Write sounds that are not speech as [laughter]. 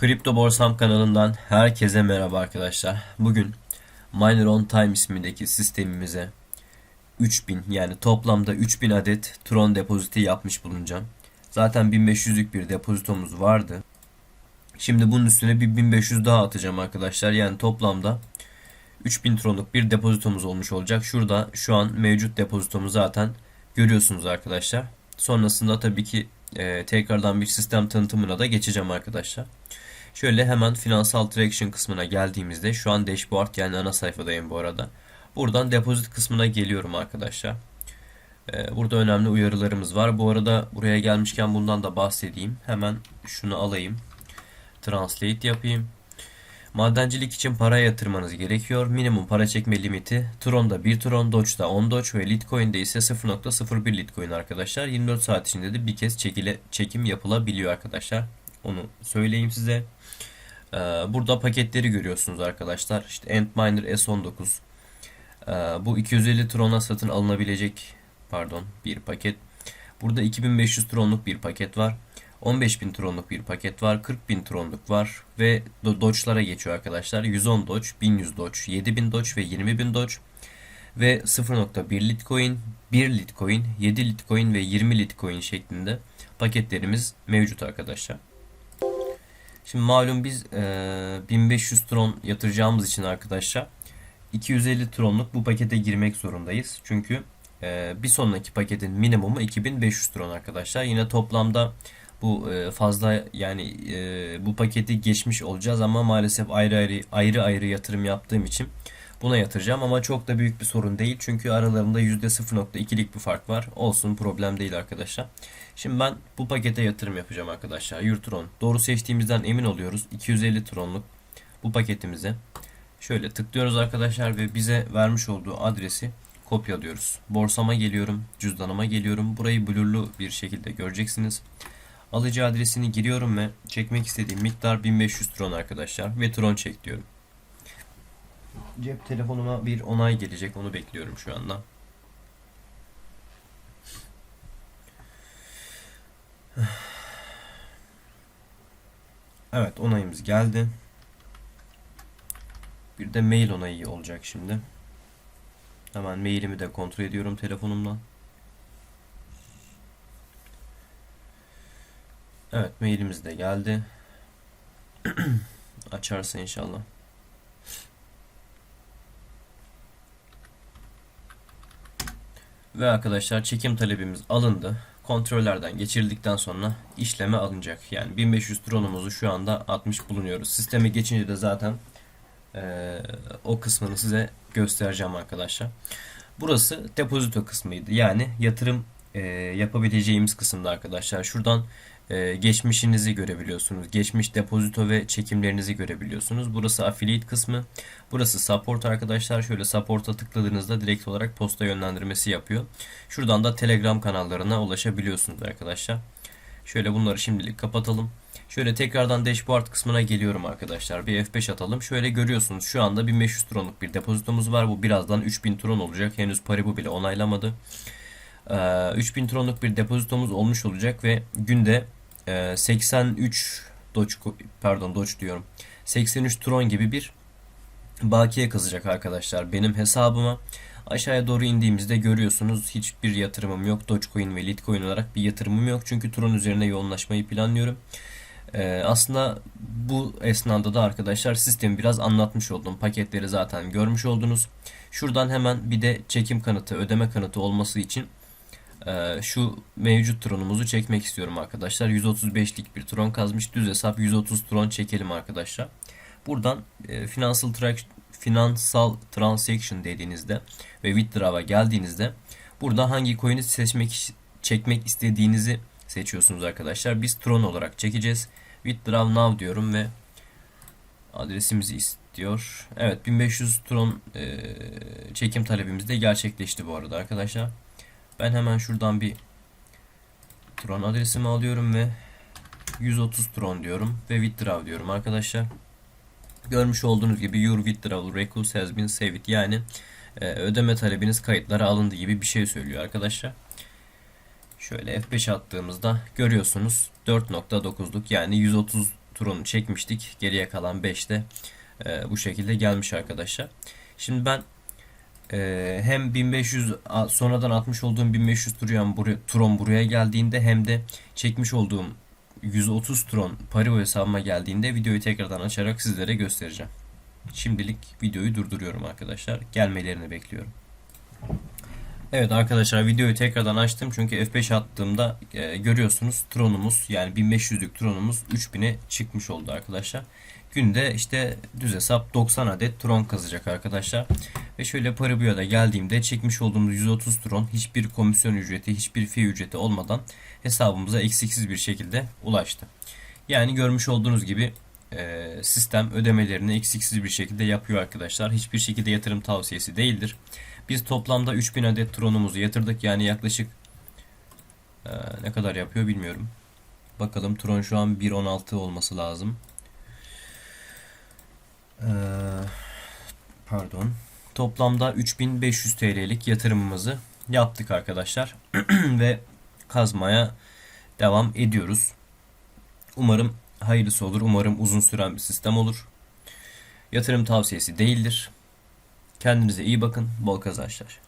Kripto Borsam kanalından herkese merhaba arkadaşlar. Bugün Miner on Time ismindeki sistemimize 3000 yani toplamda 3000 adet Tron depoziti yapmış bulunacağım. Zaten 1500'lük bir depozitomuz vardı. Şimdi bunun üstüne bir 1500 daha atacağım arkadaşlar. Yani toplamda 3000 Tron'luk bir depozitomuz olmuş olacak. Şurada şu an mevcut depozitomu zaten görüyorsunuz arkadaşlar. Sonrasında tabii ki e, tekrardan bir sistem tanıtımına da geçeceğim arkadaşlar. Şöyle hemen finansal traction kısmına geldiğimizde şu an dashboard yani ana sayfadayım bu arada. Buradan depozit kısmına geliyorum arkadaşlar. Ee, burada önemli uyarılarımız var. Bu arada buraya gelmişken bundan da bahsedeyim. Hemen şunu alayım. Translate yapayım. Madencilik için para yatırmanız gerekiyor. Minimum para çekme limiti Tron'da 1 Tron, Doge'da 10 Doge ve Litecoin'de ise 0.01 Litecoin arkadaşlar. 24 saat içinde de bir kez çekile, çekim yapılabiliyor arkadaşlar. Onu söyleyeyim size. Ee, burada paketleri görüyorsunuz arkadaşlar. İşte Antminer S19. Ee, bu 250 Tron'a satın alınabilecek pardon bir paket. Burada 2500 Tron'luk bir paket var. 15.000 Tron'luk bir paket var. 40.000 Tron'luk var. Ve Doge'lara geçiyor arkadaşlar. 110 Doge, 1100 Doge, 7000 Doge ve 20.000 Doge. Ve 0.1 Litecoin, 1 Litecoin, 7 Litecoin ve 20 Litecoin şeklinde paketlerimiz mevcut arkadaşlar. Şimdi malum biz e, 1500 tron yatıracağımız için arkadaşlar 250 tronluk bu pakete girmek zorundayız. Çünkü e, bir sonraki paketin minimumu 2500 tron arkadaşlar. Yine toplamda bu e, fazla yani e, bu paketi geçmiş olacağız ama maalesef ayrı ayrı ayrı ayrı yatırım yaptığım için buna yatıracağım ama çok da büyük bir sorun değil. Çünkü aralarında %0.2'lik bir fark var. Olsun problem değil arkadaşlar. Şimdi ben bu pakete yatırım yapacağım arkadaşlar. Yurtron. Doğru seçtiğimizden emin oluyoruz. 250 tronluk bu paketimize. Şöyle tıklıyoruz arkadaşlar ve bize vermiş olduğu adresi kopyalıyoruz. Borsama geliyorum. Cüzdanıma geliyorum. Burayı blurlu bir şekilde göreceksiniz. Alıcı adresini giriyorum ve çekmek istediğim miktar 1500 tron arkadaşlar. Ve tron çek diyorum. Cep telefonuma bir onay gelecek. Onu bekliyorum şu anda. Evet onayımız geldi. Bir de mail onayı olacak şimdi. Hemen mailimi de kontrol ediyorum telefonumdan. Evet mailimiz de geldi. [clears throat] Açarsa inşallah. Ve arkadaşlar çekim talebimiz alındı. Kontrollerden geçirildikten sonra işleme alınacak. Yani 1500 tronumuzu şu anda atmış bulunuyoruz. Sisteme geçince de zaten e, o kısmını size göstereceğim arkadaşlar. Burası depozito kısmıydı. Yani yatırım e, yapabileceğimiz kısımda arkadaşlar. Şuradan e, geçmişinizi görebiliyorsunuz. Geçmiş depozito ve çekimlerinizi görebiliyorsunuz. Burası affiliate kısmı. Burası support arkadaşlar. Şöyle support'a tıkladığınızda direkt olarak posta yönlendirmesi yapıyor. Şuradan da Telegram kanallarına ulaşabiliyorsunuz arkadaşlar. Şöyle bunları şimdilik kapatalım. Şöyle tekrardan dashboard kısmına geliyorum arkadaşlar. Bir F5 atalım. Şöyle görüyorsunuz şu anda 1500 tronluk bir depozitomuz var. Bu birazdan 3000 tron olacak. Henüz Paribu bile onaylamadı. 3000 tronluk bir depozitomuz olmuş olacak ve günde 83 Doge pardon Doge diyorum. 83 Tron gibi bir bakiye kazacak arkadaşlar benim hesabıma. Aşağıya doğru indiğimizde görüyorsunuz hiçbir yatırımım yok. Dogecoin ve Litecoin olarak bir yatırımım yok. Çünkü Tron üzerine yoğunlaşmayı planlıyorum. Ee, aslında bu esnada da arkadaşlar sistemi biraz anlatmış oldum. Paketleri zaten görmüş oldunuz. Şuradan hemen bir de çekim kanıtı, ödeme kanıtı olması için ee, şu mevcut tronumuzu çekmek istiyorum arkadaşlar. 135'lik bir tron kazmış. Düz hesap 130 tron çekelim arkadaşlar. Buradan e, finansal finansal transaction dediğinizde ve withdraw'a geldiğinizde burada hangi coin'i seçmek çekmek istediğinizi seçiyorsunuz arkadaşlar. Biz tron olarak çekeceğiz. Withdraw now diyorum ve adresimizi istiyor. Evet 1500 tron e, çekim talebimiz de gerçekleşti bu arada arkadaşlar. Ben hemen şuradan bir Tron adresimi alıyorum ve 130 Tron diyorum ve withdraw diyorum arkadaşlar. Görmüş olduğunuz gibi your withdrawal request has been saved yani e, ödeme talebiniz kayıtlara alındı gibi bir şey söylüyor arkadaşlar. Şöyle F5 attığımızda görüyorsunuz 4.9'luk yani 130 Tron'u çekmiştik. Geriye kalan 5 de e, bu şekilde gelmiş arkadaşlar. Şimdi ben e, hem 1500 a- sonradan atmış olduğum 1500 Tron, buraya, Tron buraya geldiğinde hem de çekmiş olduğum 130 Tron Parivo hesabıma geldiğinde videoyu tekrardan açarak sizlere göstereceğim. Şimdilik videoyu durduruyorum arkadaşlar. Gelmelerini bekliyorum. Evet arkadaşlar videoyu tekrardan açtım çünkü F5 attığımda e, görüyorsunuz Tron'umuz yani 1500'lük Tron'umuz 3000'e çıkmış oldu arkadaşlar. Günde işte düz hesap 90 adet Tron kazacak arkadaşlar. Ve şöyle Paribio'da geldiğimde çekmiş olduğumuz 130 Tron hiçbir komisyon ücreti hiçbir fee ücreti olmadan hesabımıza eksiksiz bir şekilde ulaştı. Yani görmüş olduğunuz gibi e, sistem ödemelerini eksiksiz bir şekilde yapıyor arkadaşlar. Hiçbir şekilde yatırım tavsiyesi değildir. Biz toplamda 3000 adet tronumuzu yatırdık. Yani yaklaşık e, ne kadar yapıyor bilmiyorum. Bakalım tron şu an 1.16 olması lazım. E, pardon. Toplamda 3500 TL'lik yatırımımızı yaptık arkadaşlar. [clears throat] Ve kazmaya devam ediyoruz. Umarım hayırlısı olur. Umarım uzun süren bir sistem olur. Yatırım tavsiyesi değildir. Kendinize iyi bakın. Bol kazançlar.